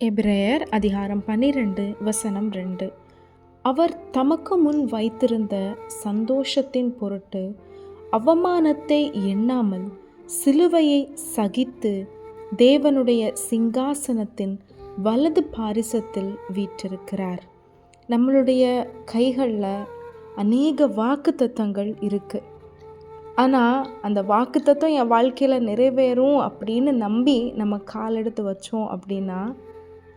எபிரேயர் அதிகாரம் பன்னிரெண்டு வசனம் ரெண்டு. அவர் தமக்கு முன் வைத்திருந்த சந்தோஷத்தின் பொருட்டு அவமானத்தை எண்ணாமல் சிலுவையை சகித்து தேவனுடைய சிங்காசனத்தின் வலது பாரிசத்தில் வீற்றிருக்கிறார். நம்மளுடைய கைகளில் அநேக வாக்குத்தத்தங்கள் இருக்குது ஆனால் அந்த வாக்குத்தத்தம் என் வாழ்க்கையில் நிறைவேறும் அப்படின்னு நம்பி நம்ம காலெடுத்து வச்சோம் அப்படின்னா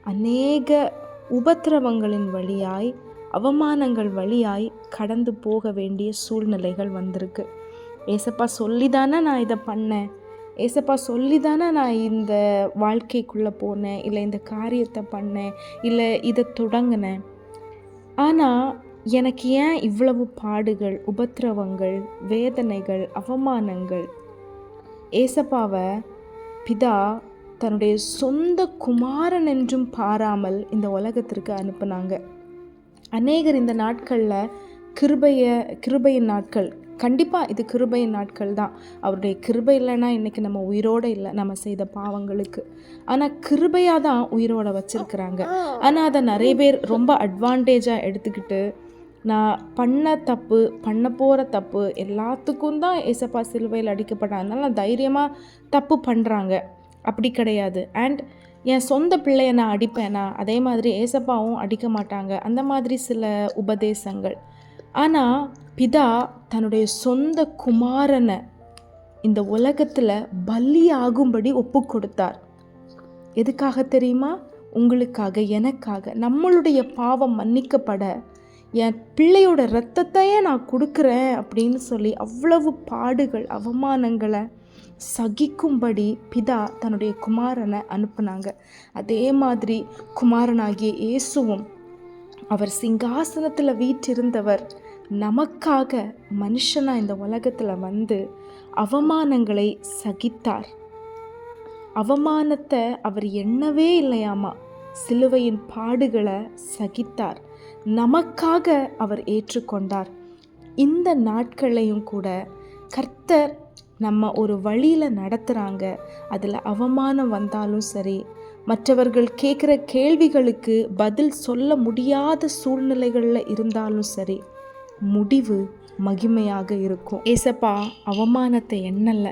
அநேக உபத்திரவங்களின் வழியாய் அவமானங்கள் வழியாய் கடந்து போக வேண்டிய சூழ்நிலைகள் வந்திருக்கு. ஏசப்பா சொல்லி தானே நான் இதை பண்ணேன்? ஏசப்பா சொல்லி தானே நான் இந்த வாழ்க்கைக்குள்ளே போனேன்? இல்லை இந்த காரியத்தை பண்ணேன்? இல்லை இதை தொடங்கினேன்? ஆனால் எனக்கு ஏன் இவ்வளவு பாடுகள் உபத்திரவங்கள் வேதனைகள் அவமானங்கள்? ஏசப்பாவை பிதா தன்னுடைய சொந்த குமாரன் என்றும் பாராமல் இந்த உலகத்திற்கு அனுப்புனாங்க. அநேகர் இந்த நாட்களில் கிருபைய கிருபையின் நாட்கள். கண்டிப்பாக இது கிருபையின் நாட்கள் தான். அவருடைய கிருபை இல்லைன்னா இன்றைக்கி நம்ம உயிரோடு இல்லை நம்ம செய்த பாவங்களுக்கு. ஆனால் கிருபையாக தான் உயிரோட வச்சுருக்குறாங்க. ஆனால் அதை நிறைய பேர் ரொம்ப அட்வான்டேஜாக எடுத்துக்கிட்டு நான் பண்ண தப்பு பண்ண போகிற தப்பு எல்லாத்துக்கும் தான் ஏசப்பா சிலுவையில் அடிக்கப்பட்டாங்க. அதனால் தைரியமாக தப்பு பண்ணுறாங்க அப்படி கிடையாது. அண்ட் என் சொந்த பிள்ளைய நான் அடிப்பேனா? அதே மாதிரி ஏசப்பாவும் அடிக்க மாட்டாங்க. அந்த மாதிரி சில உபதேசங்கள். ஆனால் பிதா தன்னுடைய சொந்த குமாரனை இந்த உலகத்தில் பலியாகும்படி ஒப்பு கொடுத்தார் எதுக்காக தெரியுமா? உங்களுக்காக எனக்காக. நம்மளுடைய பாவம் மன்னிக்கப்பட என் பிள்ளையோட ரத்தத்தையே நான் கொடுக்குறேன் அப்படின்னு சொல்லி அவ்வளவு பாடுகள் அவமானங்களை சகிக்கும்படி பிதா தன்னுடைய குமாரனை அனுப்புனாங்க. அதே மாதிரி குமாரனாகிய இயேசுவும் அவர் சிங்காசனத்தில் வீற்றிருந்தவர் நமக்காக மனுஷனாக இந்த உலகத்தில் வந்து அவமானங்களை சகித்தார். அவமானத்தை அவர் எண்ணவே இல்லையாமா? சிலுவையின் பாடுகளை சகித்தார். நமக்காக அவர் ஏற்றுக்கொண்டார். இந்த நாட்களையும் கூட கர்த்தர் நம்ம ஒரு வழியில் நடத்துகிறாங்க அதில் அவமானம் வந்தாலும் சரி மற்றவர்கள் கேட்குற கேள்விகளுக்கு பதில் சொல்ல முடியாத சூழ்நிலைகளில் இருந்தாலும் சரி முடிவு மகிமையாக இருக்கும். ஏசப்பா அவமானத்தை எண்ணல்ல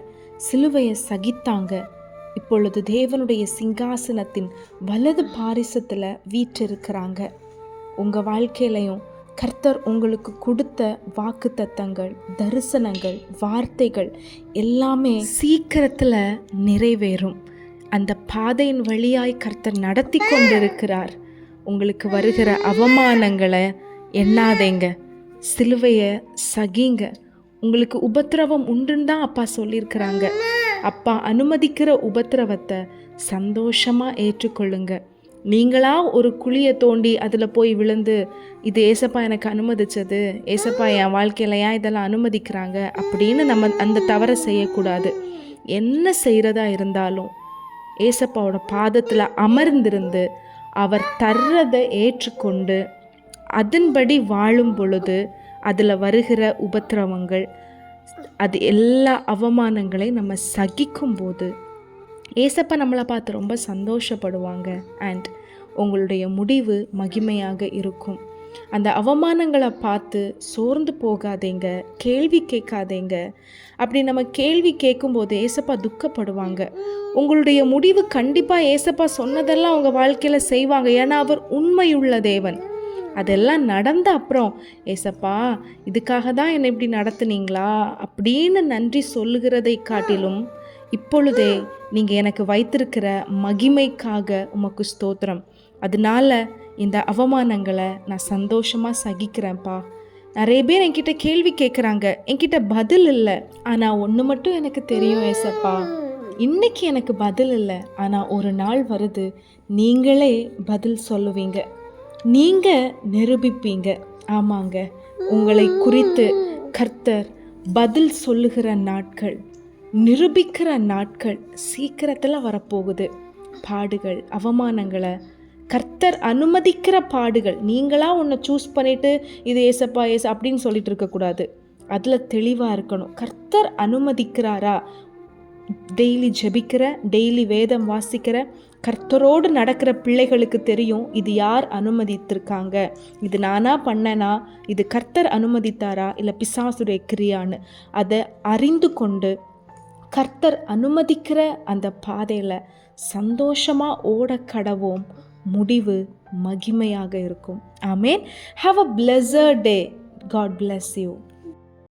சிலுவையை சகித்தாங்க. இப்பொழுது தேவனுடைய சிங்காசனத்தின் வலது பாரிசத்தில் வீற்றிருக்கிறாங்க. உங்கள் வாழ்க்கையிலையும் கர்த்தர் உங்களுக்கு கொடுத்த வாக்கு தத்தங்கள் தரிசனங்கள் வார்த்தைகள் எல்லாமே சீக்கிரத்தில் நிறைவேறும். அந்த பாதையின் வழியாய் கர்த்தர் நடத்தி கொண்டிருக்கிறார். உங்களுக்கு வருகிற அவமானங்களை எண்ணாதேங்க. சிலுவையை சகிங்க. உங்களுக்கு உபத்திரவம் உண்டுன்னு தான் அப்பா சொல்லியிருக்கிறாங்க. அப்பா அனுமதிக்கிற உபத்திரவத்தை சந்தோஷமாக ஏற்றுக்கொள்ளுங்கள் நீங்களா ஒரு குழியை தோண்டி அதில் போய் விழுந்து இது ஏசப்பா எனக்கு அனுமதிச்சது. ஏசப்பா என் வாழ்க்கையில் ஏன் இதெல்லாம் அனுமதிக்கிறாங்க? அப்படின்னு நம்ம அந்த தவறை செய்யக்கூடாது. என்ன செய்கிறதா இருந்தாலும் ஏசப்பாவோட பாதத்தில் அமர்ந்திருந்து அவர் தர்றதை ஏற்றுக்கொண்டு அதன்படி வாழும் பொழுது அதில் வருகிற உபத்திரவங்கள் அது எல்லா அவமானங்களையும் நம்ம சகிக்கும் போது ஏசப்பா நம்மளை பார்த்து ரொம்ப சந்தோஷப்படுவாங்க. அண்ட் உங்களுடைய முடிவு மகிமையாக இருக்கும். அந்த அவமானங்களை பார்த்து சோர்ந்து போகாதீங்க கேள்வி கேட்காதீங்க. அப்படி நம்ம கேள்வி கேட்கும்போது ஏசப்பா துக்கப்படுவாங்க. உங்களுடைய முடிவு கண்டிப்பாக ஏசப்பா சொன்னதெல்லாம் அவங்க வாழ்க்கையில் செய்வாங்க. ஏன்னா அவர் உண்மையுள்ள தேவன். அதெல்லாம் நடந்த அப்புறம் ஏசப்பா இதுக்காக தான் என்னை இப்படி நடத்துனீங்களா? அப்படின்னு நன்றி சொல்லுகிறதை காட்டிலும் இப்பொழுதே நீங்கள் எனக்கு வைத்திருக்கிற மகிமைக்காக உமக்கு ஸ்தோத்திரம். அதனால இந்த அவமானங்களை நான் சந்தோஷமாக சகிக்கிறேன்ப்பா. நிறைய பேர் என்கிட்ட கேள்வி கேட்குறாங்க என்கிட்ட பதில் இல்லை. ஆனால் ஒன்று மட்டும் எனக்கு தெரியும் ஏசப்பா. இன்னைக்கு எனக்கு பதில் இல்லை. ஆனால் ஒரு நாள் வருது. நீங்களே பதில் சொல்லுவீங்க. நீங்கள் நிரூபிப்பீங்க. ஆமாங்க. உங்களை குறித்து கர்த்தர் பதில் சொல்லுகிற நாட்கள். நிரூபிக்கிற நாட்கள் சீக்கிரத்தில் வரப்போகுது. பாடுகள் அவமானங்களை. கர்த்தர் அனுமதிக்கிற பாடுகள். நீங்களாக ஒன்றை சூஸ் பண்ணிவிட்டு இது ஏசப்பா ஏச அப்படின்னு சொல்லிட்டு இருக்கக்கூடாது அதில் தெளிவாக இருக்கணும். கர்த்தர் அனுமதிக்கிறாரா? டெய்லி ஜபிக்கிற டெய்லி வேதம் வாசிக்கிற கர்த்தரோடு நடக்கிற பிள்ளைகளுக்கு தெரியும் இது யார் அனுமதித்திருக்காங்க? இது நானாக பண்ணனா? இது கர்த்தர் அனுமதித்தாரா? இல்லை பிசாசுடைய கிரியான்னு. அதை அறிந்து கொண்டு கர்த்தர் அனுமதிக்கிற அந்த பாதையில் சந்தோஷமாக ஓட கடவோம். முடிவு மகிமையாக இருக்கும். ஆமேன். Have a pleasure day God bless you